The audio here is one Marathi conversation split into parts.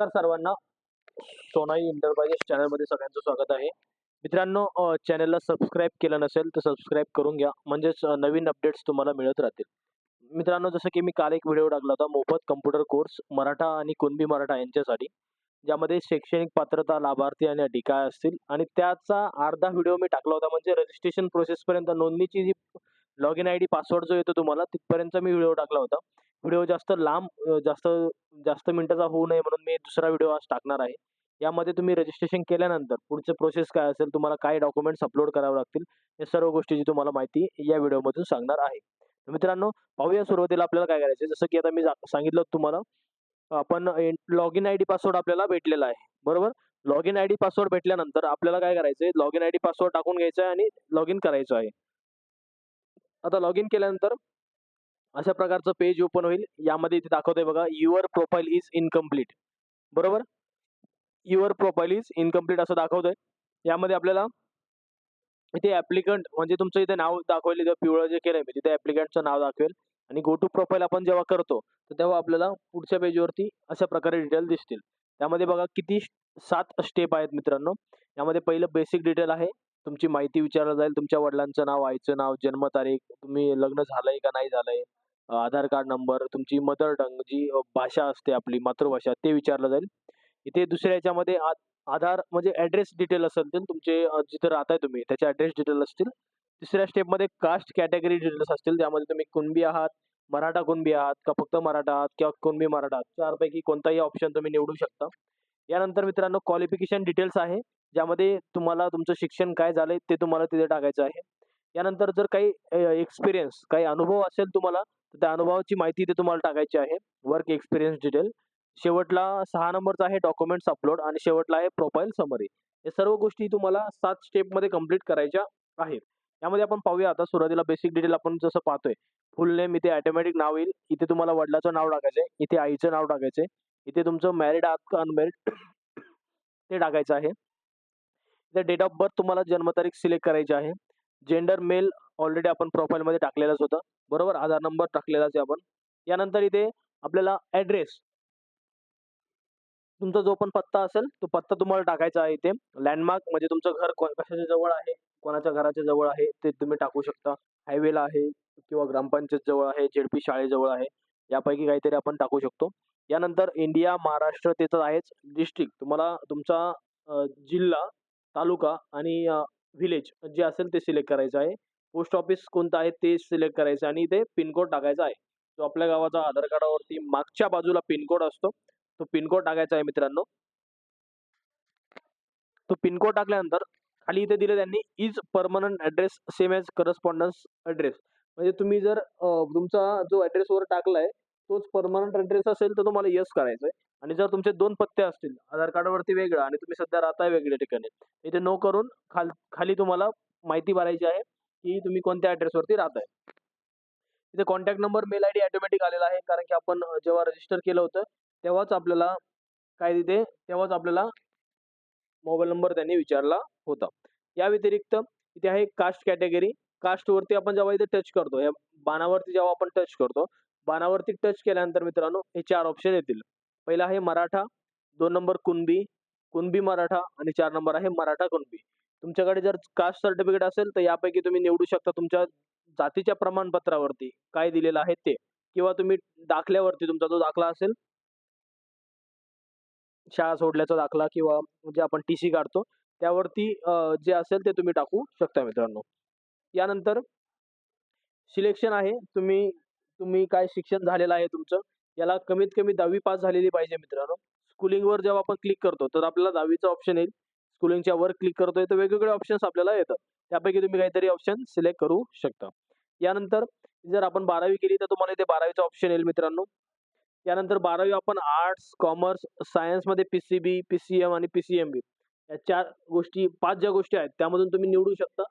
तर सर्वांना सोनाई इंटरप्राइजेस चॅनलमध्ये सगळ्यांचं स्वागत आहे. मित्रांनो चॅनलला सबस्क्राईब केलं नसेल तर सबस्क्राईब करून घ्या. म्हणजेच नवीन अपडेट्स तुम्हाला मिळत राहतील. मित्रांनो जसं की मी काल एक व्हिडिओ टाकला होता मोफत कम्प्युटर कोर्स मराठा आणि कुणबी मराठा यांच्यासाठी ज्यामध्ये शैक्षणिक पात्रता लाभार्थी आणि अटी काय असतील. आणि त्याचा अर्धा व्हिडिओ मी टाकला होता म्हणजे रजिस्ट्रेशन प्रोसेसपर्यंत नोंदणीची जी log in I D password जो येतो तुम्हाला तिथपर्यंत मी व्हिडिओ टाकला होता. व्हिडिओ जास्त लांब अ, जास्त जास्त मिनिटाचा होऊ नये म्हणून मी दुसरा व्हिडिओ आज टाकणार आहे. यामध्ये तुम्ही रजिस्ट्रेशन केल्यानंतर पुढचं प्रोसेस काय असेल तुम्हाला काय डॉक्युमेंट्स अपलोड करावे लागतील या सर्व गोष्टीची तुम्हाला माहिती या व्हिडिओमधून सांगणार आहे. तर मित्रांनो पाहूया सुरुवातीला आपल्याला काय करायचं आहे. जसं की आता मी जा- सांगितलं होतं तुम्हाला आपण log in I D password आपल्याला भेटलेला आहे. बरोबर? Log in I D password भेटल्यानंतर आपल्याला काय करायचं आहे? Log in I D password टाकून घ्यायचा आहे आणि लॉग इन करायचं आहे. आता लॉग इन केल्यानंतर अशा प्रकारचं पेज ओपन होईल. यामध्ये इथे दाखवतंय बघा युअर प्रोफाईल इज इनकम्प्लीट बरोबर? युअर प्रोफाईल इज इनकम्प्लीट असं दाखवतंय. यामध्ये आपल्याला इथे ऍप्लिकंट म्हणजे तुमचं इथे नाव दाखवेल इथं पिवळं जे केलंय मी तिथे ऍप्लिकंटचं नाव दाखवेल. आणि गो टू प्रोफाईल आपण जेव्हा करतो तर तेव्हा आपल्याला पुढच्या पेजवरती अशा प्रकारे डिटेल दिसतील. त्यामध्ये बघा किती सात स्टेप आहेत मित्रांनो. यामध्ये पहिलं बेसिक डिटेल आहे. तुमची माहिती विचारलं जाईल. तुमच्या वडिलांचं नाव आईचं नाव जन्मतारीख तुम्ही लग्न झालंय का नाही झालंय? आधार कार्ड नंबर तुमची मदर टंग जी भाषा असते आपली मातृभाषा ते विचारलं जाईल. इथे दुसऱ्या याच्यामध्ये आ- आधार म्हणजे ऍड्रेस डिटेल असेल तर तुमचे अं, जिथे राहताय तुम्ही त्याचे ऍड्रेस डिटेल असतील. तिसऱ्या स्टेपमध्ये कास्ट कॅटेगरी डिटेल्स असतील. त्यामध्ये तुम्ही कुणबी आहात मराठा कुणबी आहात का फक्त मराठा आहात किंवा कुणबी मराठा आहात चारपैकी कोणताही ऑप्शन तुम्ही निवडू शकता. यानंतर मित्रांनो क्वालिफिकेशन डिटेल्स आहे ज्यामध्ये तुम्हाला तुमचं शिक्षण काय झालंय ते तुम्हाला तिथे टाकायचं आहे. यानंतर जर काही एक्सपिरियन्स काही अनुभव असेल तुम्हाला तर त्या अनुभवाची माहिती इथे तुम्हाला टाकायची आहे. वर्क एक्सपिरियन्स डिटेल शेवटला सहा नंबरचा आहे डॉक्युमेंट्स अपलोड आणि शेवटला आहे प्रोफाईल समरी या सर्व गोष्टी तुम्हाला सात स्टेपमध्ये कंप्लीट करायच्या आहेत. यामध्ये आपण पाहूया आता सुरुवातीला बेसिक डिटेल आपण जसं पाहतोय. फुल नेम इथे ऑटोमॅटिक नाव येईल. इथे तुम्हाला वडिलाचं नाव टाकायचं आहे इथे आईचं नाव टाकायचंय. इथे तुमचं मॅरिड आहात का अनमॅरिड ते टाकायचं आहे. इथे डेट ऑफ बर्थ तुम्हाला जन्मतारीख सिलेक्ट करायची आहे. जेंडर मेल ऑलरेडी आपण प्रोफाईलमध्ये टाकलेलाच होता. बरोबर? आधार नंबर टाकलेलाच आहे आपण. यानंतर इथे आपल्याला ऍड्रेस तुमचा जो पण पत्ता असेल तो पत्ता तुम्हाला टाकायचा आहे इथे. लँडमार्क म्हणजे तुमचं घर कशाच्या जवळ आहे? कोणाच्या घराच्या जवळ आहे? ते तुम्ही टाकू शकता. हायवेला आहे किंवा ग्रामपंचायत जवळ आहे जेडपी शाळेजवळ आहे. यापैकी काहीतरी आपण टाकू शकतो. यानंतर इंडिया महाराष्ट्र ते तर आहेच. डिस्ट्रिक्ट तुम्हाला तुमचा जिल्हा तालुका आणि व्हिलेज जे असेल ते सिलेक्ट करायचं आहे. पोस्ट ऑफिस कोणतं आहे ते सिलेक्ट करायचं आहे आणि इथे पिनकोड टाकायचा आहे. जो आपल्या गावाचा आधार कार्डावरती मागच्या बाजूला पिनकोड असतो तो पिनकोड टाकायचा आहे मित्रांनो. तो पिनकोड टाकल्यानंतर खाली इथे दिले त्यांनी is permanent address same as correspondence address म्हणजे तुम्ही जर तुमचा जो ऍड्रेसवर टाकलाय तोच परमनंट ऍड्रेस असेल तर तुम्हाला यस करायचं आहे आणि जर तुमचे दोन पत्ते असतील आधार कार्डवरती वेगळं आणि तुम्ही सध्या राहताय वेगळ्या ठिकाणी इथे नो करून खाल खाली तुम्हाला माहिती भरायची आहे की तुम्ही कोणत्या ॲड्रेसवरती राहताय. इथे contact number mail I D automatic आलेला आहे कारण की आपण जेव्हा रजिस्टर केलं होतं तेव्हाच आपल्याला काय तिथे तेव्हाच आपल्याला मोबाईल नंबर त्यांनी विचारला होता. या व्यतिरिक्त इथे आहे कास्ट कॅटेगरी कास्ट वरती आपण जेव्हा इथे टच करतो या बाणावरती जेव्हा आपण टच करतो बाणावरती टच केल्यानंतर मित्रांनो हे चार ऑप्शन येतील. पहिला आहे मराठा दोन नंबर कुणबी कुणबी मराठा आणि चार नंबर आहे मराठा कुणबी. तुमच्याकडे जर कास्ट सर्टिफिकेट असेल तर यापैकी तुम्ही निवडू शकता तुमच्या जातीच्या प्रमाणपत्रावरती काय दिलेलं आहे ते. किंवा तुम्ही दाखल्यावरती तुमचा जो दाखला असेल शाळा सोडल्याचा दाखला किंवा जे आपण टी सी काढतो त्यावरती जे असेल ते तुम्ही टाकू शकता मित्रांनो. यानंतर सिलेक्शन आहे. तुम्ही तुम्ही काय शिक्षण झालेलं आहे तुमचं? याला कमीत कमी दहावी पास झालेली पाहिजे मित्रांनो. स्कुलिंगवर जेव्हा आपण क्लिक करतो तर आपल्याला दहावीचा ऑप्शन येईल. स्कूलिंगच्या वर क्लिक करतोय तर वेगवेगळे ऑप्शन्स आपल्याला येतात. त्यापैकी तुम्ही काहीतरी ऑप्शन सिलेक्ट करू शकता. यानंतर जर आपण बारावी केली तर तुम्हाला इथे बारावीचं ऑप्शन येईल मित्रांनो. यानंतर बारावी आपण आर्ट्स कॉमर्स सायन्समध्ये P C B P C M आणि पी सी एम बी या चार गोष्टी पाच ज्या गोष्टी आहेत त्यामधून तुम्ही निवडू शकता.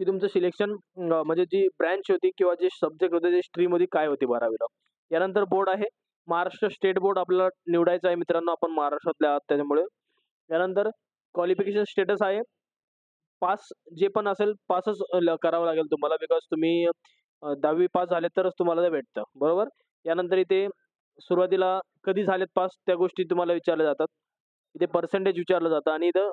की तुमचं सिलेक्शन म्हणजे जी ब्रँच होती किंवा जे सब्जेक्ट होते ते स्ट्रीम होती काय होती बारावीला? यानंतर बोर्ड आहे. महाराष्ट्र स्टेट बोर्ड आपल्याला निवडायचं आहे मित्रांनो आपण महाराष्ट्रातल्या आहात त्याच्यामुळे. यानंतर क्वालिफिकेशन स्टेटस आहे. पास जे पण असेल पासच करावं लागेल तुम्हाला बिकॉज तुम्ही दहावी पास झाले तरच तुम्हाला ते भेटतं. बरोबर? यानंतर इथे सुरुवातीला कधी झालेत पास त्या गोष्टी तुम्हाला विचारल्या जातात. इथे पर्सेंटेज विचारलं जातं. आणि इथं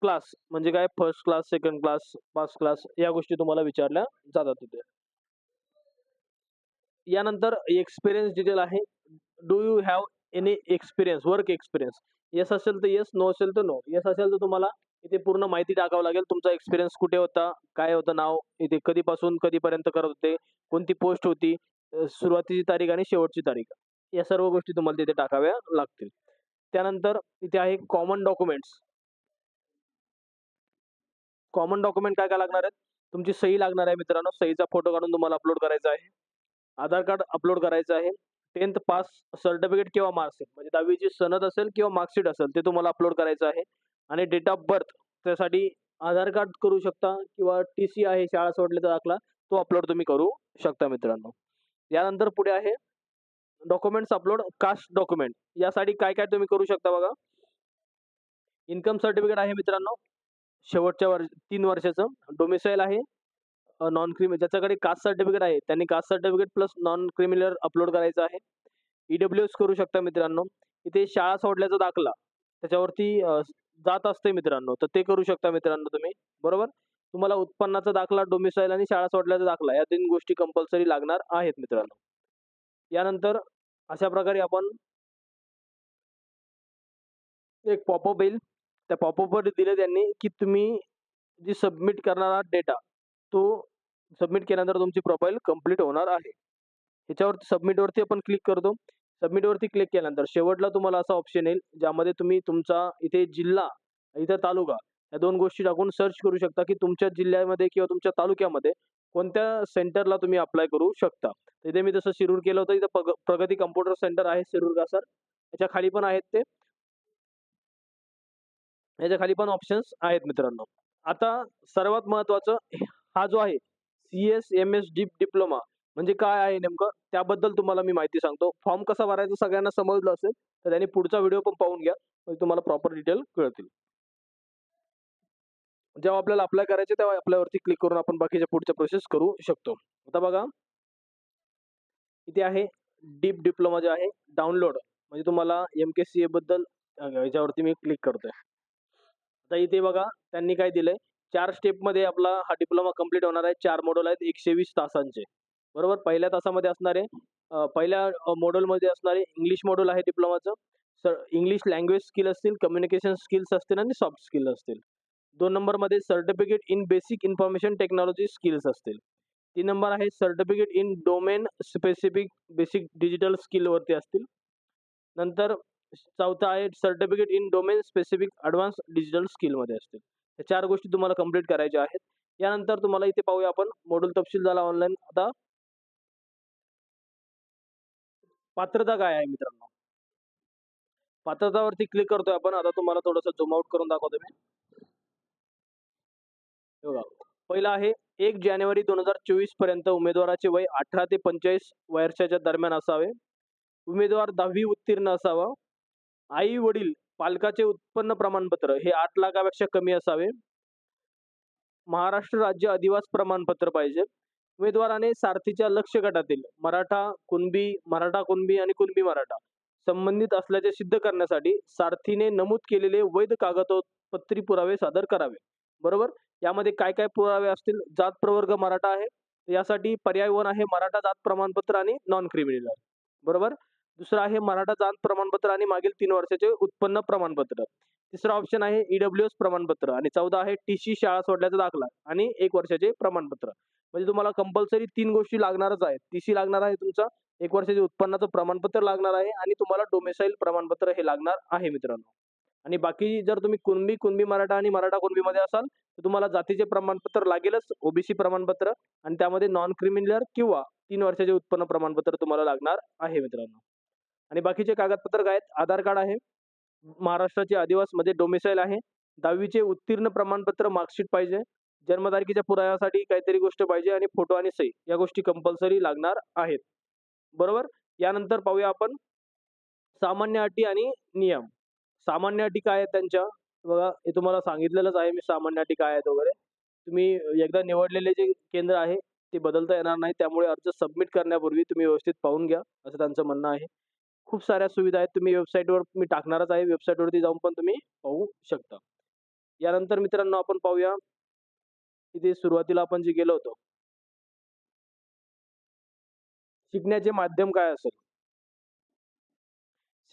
क्लास म्हणजे काय first class second class pass class या गोष्टी तुम्हाला विचारल्या जातात तिथे. यानंतर एक्सपिरियन्स डिटेल आहे. Do you have any experience work experience yes असेल तर येस नो असेल तर नो येस असेल तर तुम्हाला इथे पूर्ण माहिती टाकावं लागेल. तुमचा एक्सपिरियन्स कुठे होता काय होतं नाव इथे कधीपासून कधीपर्यंत करत होते कोणती पोस्ट होती सुरुवातीची तारीख आणि शेवटची तारीख. या सर्व गोष्टी तुम्हाला तिथे टाकाव्या लागतील. त्यानंतर इथे आहे कॉमन डॉक्युमेंट्स कॉमन डॉक्युमेंट काय काय लागणार आहेत? तुमची सही लागणार आहे मित्रांनो. सहीचा फोटो काढून तुम्हाला अपलोड करायचा आहे. आधार कार्ड अपलोड करायचं आहे. टेन्थ पास सर्टिफिकेट किंवा मार्कशीट म्हणजे दहावीची सनद असेल किंवा मार्कशीट असेल ते तुम्हाला अपलोड करायचं आहे. आणि डेट ऑफ बर्थ त्यासाठी आधार कार्ड करू शकता किंवा टी सी आहे शाळा सोडल्याचा दाखला तो अपलोड तुम्ही करू शकता मित्रांनो. यानंतर पुढे आहे डॉक्युमेंट्स अपलोड कास्ट डॉक्युमेंट यासाठी काय काय तुम्ही करू शकता बघा. इन्कम सर्टिफिकेट आहे मित्रांनो. शेवटच्या वर्ष तीन वर्षाचं डोमिसाईल आहे. नॉन क्रिमिनल ज्याच्याकडे कास्ट सर्टिफिकेट आहे त्यांनी caste certificate plus non criminal upload करायचं आहे. ईडब्ल्यू एस करू शकता मित्रांनो. इथे शाळा सोडल्याचा दाखला. त्याच्यावरती जात असते मित्रांनो. तर ते करू शकता मित्रांनो तुम्ही. बरोबर? तुम्हाला उत्पन्नाचा दाखला डोमिसाईल आणि शाळा सोडल्याचा दाखला या तीन गोष्टी कंपल्सरी लागणार आहेत मित्रांनो. यानंतर अशा प्रकारे आपण एक पॉपअप येईल त्या पॉपअपवर दिले त्यांनी की तुम्ही जी सबमिट करणार आहात डेटा तो सबमिट केल्यानंतर तुमची प्रोफाईल कंप्लीट होणार आहे. ह्याच्यावरती सबमिटवरती आपण क्लिक करतो. सबमिटवरती क्लिक केल्यानंतर शेवटला तुम्हाला असा ऑप्शन येईल ज्यामध्ये तुम्ही तुमचा इथे जिल्हा इथं तालुका या दोन गोष्टी टाकून सर्च करू शकता की तुमच्या जिल्ह्यामध्ये किंवा तुमच्या तालुक्यामध्ये कोणत्या सेंटरला तुम्ही अप्लाय करू शकता. इथे मी जसं शिरूर केलं होतं इथं प्रगती कम्प्युटर सेंटर आहे शिरूर कासार याच्या खाली पण आहेत ते. याच्या खाली पण ऑप्शन्स आहेत मित्रांनो. आता सर्वात महत्वाचं हा जो आहे C S M S deep diploma म्हणजे काय आहे नेमकं? त्याबद्दल तुम्हाला मी माहिती सांगतो. फॉर्म कसा भरायचा सगळ्यांना समजलं असेल तर त्यांनी पुढचा व्हिडिओ पण पाहून घ्या म्हणजे तुम्हाला प्रॉपर डिटेल कळतील. जेव्हा आपल्याला अप्लाय करायचे तेव्हा आपल्यावरती क्लिक करून आपण बाकीच्या पुढच्या प्रोसेस करू शकतो. आता बघा इथे आहे डीप डिप्लोमा जे आहे डाउनलोड म्हणजे तुम्हाला एम के सी ए बद्दल याच्यावरती मी क्लिक करतोय. तर इथे बघा त्यांनी काय दिलंय? चार स्टेपमध्ये आपला हा डिप्लोमा कंप्लीट होणार आहे. चार मॉडल आहेत एकशे वीस तासांचे. बरोबर? पहिल्या तासामध्ये असणारे पहिल्या मॉडलमध्ये असणारे इंग्लिश मॉडल आहे डिप्लोमाचं सर इंग्लिश लँग्वेज स्किल असतील कम्युनिकेशन स्किल्स असतील आणि सॉफ्ट स्किल असतील. दोन नंबरमध्ये certificate in basic information technology skills असतील. तीन नंबर आहे certificate in domain specific basic digital स्किलवरती असतील. नंतर चौथा आहे certificate in domain specific advance digital स्किलमध्ये असतील या चार गोष्टी तुम्हाला कंप्लीट करायच्या आहेत. यानंतर तुम्हाला इथे पाहूया आपण मॉड्यूल तपशील झाला ऑनलाईन आता पात्रता काय आहे मित्रांनो? पात्रतावरती क्लिक करतोय आपण. आता तुम्हाला थोडंसं झूम आउट करून दाखवतो मी. बघा. पहिला आहे एक जानेवारी दोन हजार चोवीसपर्यंत उमेदवाराचे वय अठरा ते पंचेचाळीस वर्षाच्या दरम्यान असावे. उमेदवार दहावी उत्तीर्ण असावा. आई वडील पालकाचे उत्पन्न प्रमाणपत्र हे आठ लाखापेक्षा कमी असावे. महाराष्ट्र राज्य अधिवास प्रमाणपत्र पाहिजे. उमेदवाराने सारथीच्या लक्ष्य गटातील मराठा कुणबी मराठा कुणबी आणि कुणबी मराठा संबंधित असल्याचे सिद्ध करण्यासाठी सारथीने नमूद केलेले वैध कागदपत्री पुरावे सादर करावे. बरोबर? यामध्ये काय काय पुरावे असतील? जात प्रवर्ग मराठा आहे. यासाठी पर्याय वन आहे मराठा जात प्रमाणपत्र आणि नॉन क्रिमिनल बरोबर? दुसरं आहे मराठा जात प्रमाणपत्र आणि मागील तीन वर्षाचे उत्पन्न प्रमाणपत्र. तिसरा ऑप्शन आहे ईडब्ल्यू एस प्रमाणपत्र आणि चौदा आहे टी सी शाळा सोडल्याचा दाखला आणि एक वर्षाचे प्रमाणपत्र. म्हणजे तुम्हाला कंपल्सरी तीन गोष्टी लागणारच आहेत. टी सी लागणार आहे तुमचा एक वर्षाचे उत्पन्नाचं प्रमाणपत्र लागणार आहे आणि तुम्हाला डोमेसाईल प्रमाणपत्र हे लागणार आहे मित्रांनो. आणि बाकी जर तुम्ही कुणबी कुणबी मराठा आणि मराठा कुणबीमध्ये असाल तर तुम्हाला जातीचे प्रमाणपत्र लागेलच ओबीसी प्रमाणपत्र. आणि त्यामध्ये नॉन क्रिमिनल किंवा तीन वर्षाचे उत्पन्न प्रमाणपत्र तुम्हाला लागणार आहे मित्रांनो. आणि बाकीचे कागदपत्र काय आहेत. आधार कार्ड आहे. महाराष्ट्राचे आदिवासमध्ये डोमिसाईल आहे. दहावीचे उत्तीर्ण प्रमाणपत्र मार्कशीट पाहिजे. जन्मतारखेच्या पुराव्यासाठी काहीतरी गोष्ट पाहिजे आणि फोटो आणि सही या गोष्टी कंपल्सरी लागणार आहेत. बरोबर? यानंतर पाहूया आपण सामान्य अटी आणि नियम. सामान्य अटी काय आहेत त्यांच्या? बघा हे तुम्हाला सांगितलेलंच आहे. मी सामान्य अटी काय आहेत वगैरे. तुम्ही एकदा निवडलेले जे केंद्र आहे ते बदलता येणार नाही. त्यामुळे अर्ज सबमिट करण्यापूर्वी तुम्ही व्यवस्थित पाहून घ्या. असं त्यांचं म्हणणं आहे. खूप साऱ्या सुविधा आहेत. तुम्ही वेबसाईटवर मी टाकणारच आहे. वेबसाईटवरती जाऊन पण तुम्ही पाहू शकता. यानंतर मित्रांनो आपण पाहूया इथे सुरुवातीला आपण जे गेलो होतो. शिकण्याचे माध्यम काय असेल?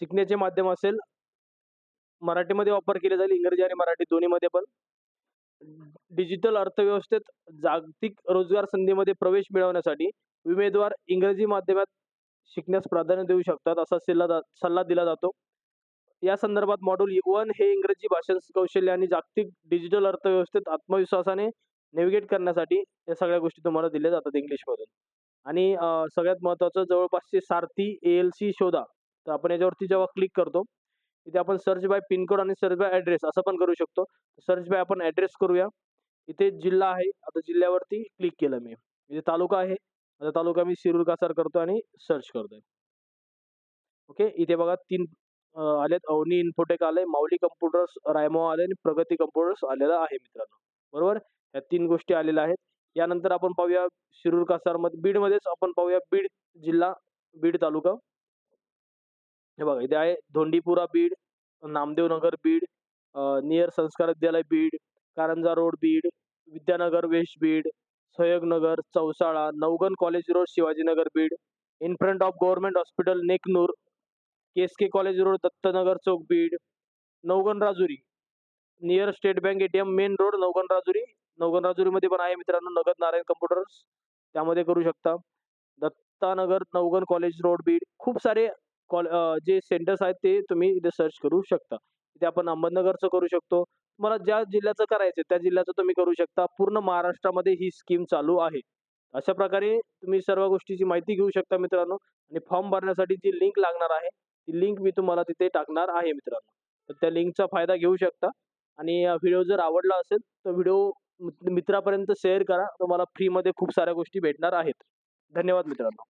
शिकण्याचे माध्यम असेल मराठीमध्ये वापर केले जाईल इंग्रजी आणि मराठी दोन्हीमध्ये पण. डिजिटल अर्थव्यवस्थेत जागतिक रोजगार संधीमध्ये प्रवेश मिळवण्यासाठी उमेदवार इंग्रजी माध्यमात शिकण्यास प्राधान्य देऊ शकतात असा सल्ला सल्ला दिला जातो. या संदर्भात मॉड्यूल वन हे इंग्रजी भाषण कौशल्य आणि जागतिक डिजिटल अर्थव्यवस्थेत आत्मविश्वासाने नेव्हिगेट करण्यासाठी या सगळ्या गोष्टी तुम्हाला दिल्या जातात इंग्लिशमधून आणि सगळ्यात महत्त्वाचं जवळपासचे सारथी ए एल सी शोधा. तर आपण याच्यावरती जेव्हा क्लिक करतो इथे आपण सर्च बाय पिनकोड आणि सर्च बाय ॲड्रेस असं पण करू शकतो. सर्च बाय आपण ॲड्रेस करूया. इथे जिल्हा आहे आता जिल्ह्यावरती क्लिक केलं मी. इथे तालुका आहे आता तालुका मी शिरूर कासार करतो आणि सर्च करतोय. ओके इथे बघा तीन आलेत. अवनी इन्फोटेक आले माऊली कम्प्युटर्स रायमो आले आणि प्रगती कम्प्युटर्स आलेला आहे मित्रांनो. बरोबर? या तीन गोष्टी आलेल्या आहेत. यानंतर आपण पाहूया शिरूर कासारमध्ये बीडमध्येच आपण पाहूया बीड जिल्हा बीड तालुका. हे बघा इथे आहे Dhondipura Beed Namdev Nagar Beed near Sanskar Vidyalaya Beed Karanja road Beed Vidyanagar west Beed Sahyognagar Chausala Navgan college road Shivajinagar Beed in front of government hospital Neknur K S K college road Dattanagar chowk Beed Navgan Rajuri near state bank ATM main road Navgan Rajuri. Navgan राजुरीमध्ये पण आहे मित्रांनो नगद नारायण कम्प्युटर्स. त्यामध्ये करू शकता. Dattanagar Navgan college road Beed. खूप सारे कॉल जे सेंटर्स आहेत ते तुम्ही इथे सर्च करू शकता. इथे आपण अहमदनगरचं करू शकतो. तुम्हाला ज्या जिल्ह्याचं करायचं त्या जिल्ह्याचं तुम्ही करू शकता. पूर्ण महाराष्ट्रामध्ये ही स्कीम चालू आहे. अशा प्रकारे तुम्ही सर्व गोष्टीची माहिती घेऊ शकता मित्रांनो. आणि फॉर्म भरण्यासाठी जी लिंक लागणार आहे ती लिंक मी तुम्हाला तिथे टाकणार आहे मित्रांनो. तर त्या लिंकचा फायदा घेऊ शकता. आणि व्हिडिओ जर आवडला असेल तर व्हिडिओ मित्रापर्यंत शेअर करा. तुम्हाला फ्रीमध्ये खूप साऱ्या गोष्टी भेटणार आहेत. धन्यवाद मित्रांनो.